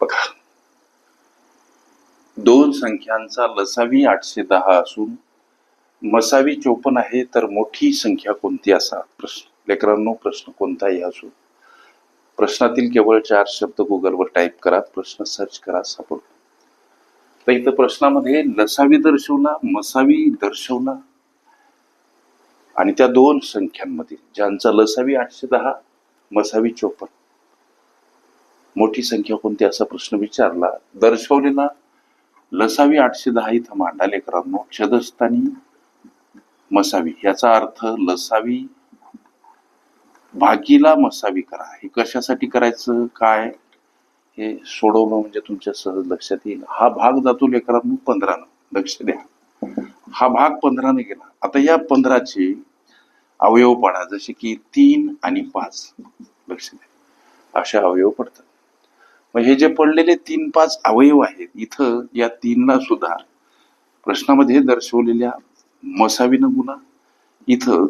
बघा. दोन संख्यांचा लसावी आठशे दहा असून मसावी चोपन्न आहे तर मोठी संख्या कोणती असा प्रश्न. लेकरांनो प्रश्न कोणताही असो. प्रश्नातील केवळ चार शब्द गुगलवर टाईप करा प्रश्न सर्च करा सापडतो. तर इथं प्रश्नामध्ये लसावी दर्शवला मसावी दर्शवला. आणि त्या दोन संख्यांमध्ये ज्यांचा लसावी आठशे दहा मसावी चोपन्न. मोठी संख्या कोणती असा प्रश्न विचारला. दर्शवलेला लसावी आठशे दहा इथं मांडा लेकरांनो छदस्थानी मसावी. याचा अर्थ लसावी भागीला मसावी करा. हे कशासाठी करायचं? काय? हे सोडवणं म्हणजे तुमच्या सहज लक्षात येईल. हा भाग जातो लेकरांनो पंधरानं. लक्ष द्या. हा भाग पंधराने गेला. आता या पंधराचे अवयव पडा. जसे की तीन आणि पाच. लक्ष द्या. अशा अवयव पडतात. मग हे जे पडलेले तीन पाच अवयव आहेत इथं या तीनला सुद्धा प्रश्नामध्ये दर्शवलेल्या मसावीनं गुणा इथं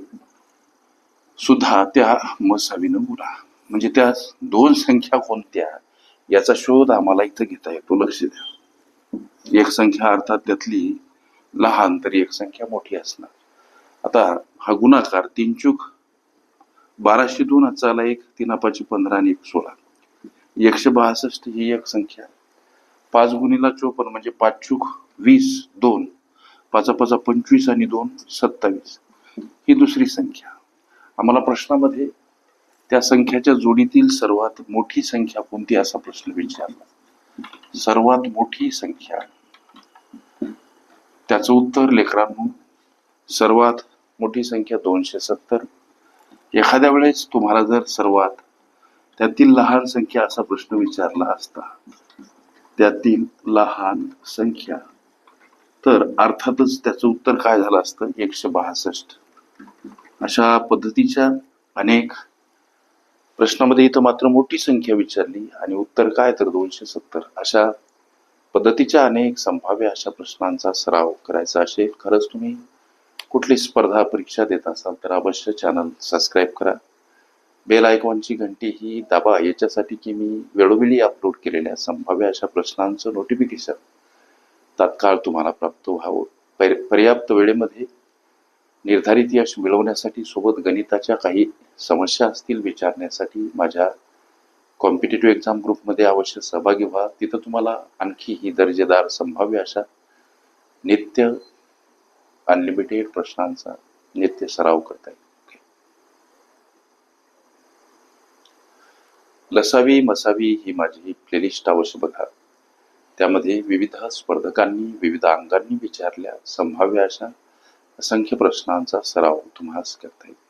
सुद्धा त्या मसावीनं गुणा. म्हणजे त्या दोन संख्या कोणत्या याचा शोध आम्हाला इथं घेता येतो. लक्ष द्या. एक संख्या अर्थात त्यातली लहान तरी एक संख्या मोठी असणार. आता हा गुणाकार तीन चूक बाराशे दोन हाचाला एक तीन पाचशे पंधरा आणि एक सोळा. एकशे बासष्ट ही एक संख्या पाच गुणीला चोपन्न म्हणजे पाच चूक वीस दोन. पाचा पाचा पंचवीस आणि दोन सत्तावीस. ही दुसरी संख्या. आम्हाला प्रश्नामध्ये त्या संख्याच्या जोडीतील सर्वात मोठी संख्या कोणती असा प्रश्न विचारला. सर्वात मोठी संख्या. त्याचं उत्तर लेकरांनो सर्वात मोठी संख्या दोनशे सत्तर. एखाद्या वेळेस तुम्हाला जर सर्वात त्यातील लहान संख्या असा प्रश्न विचारला असता. त्यातील लहान संख्या. तर अर्थातच त्याचं उत्तर काय झालं असतं? एकशे बासष्ट. अशा पद्धतीच्या अनेक प्रश्नामध्ये इथं मात्र मोठी संख्या विचारली आणि उत्तर काय? तर दोनशे सत्तर. अशा पद्धतीच्या अनेक संभाव्य अशा प्रश्नांचा सराव करायचा असेल. खरंच तुम्ही कुठली स्पर्धा परीक्षा देत असाल तर अवश्य चॅनल सबस्क्राईब करा. बेल आयकॉनची घंटी ही दाबा याच्यासाठी की मी वेळोवेळी अपलोड केलेल्या संभाव्य अशा प्रश्नांचं नोटिफिकेशन तात्काळ तुम्हाला प्राप्त व्हावं. पर्याप्त वेळेमध्ये निर्धारित यश मिळवण्यासाठी सोबत गणिताच्या काही समस्या असतील विचारण्यासाठी माझ्या कॉम्पिटेटिव्ह एक्झाम ग्रुपमध्ये अवश्य सहभागी व्हा. तिथं तुम्हाला आणखीही दर्जेदार संभाव्य अशा नित्य अनलिमिटेड प्रश्नांचा नित्य सराव करता येईल. लसावी मसावी ही माझी प्लेलिस्ट अवश्य बघा त्यामध्ये विविध स्पर्धकांनी विविध अंगांनी विचारल्या संभाव्य अशा असंख्य प्रश्नांचा सराव तुम्हाला करता येईल.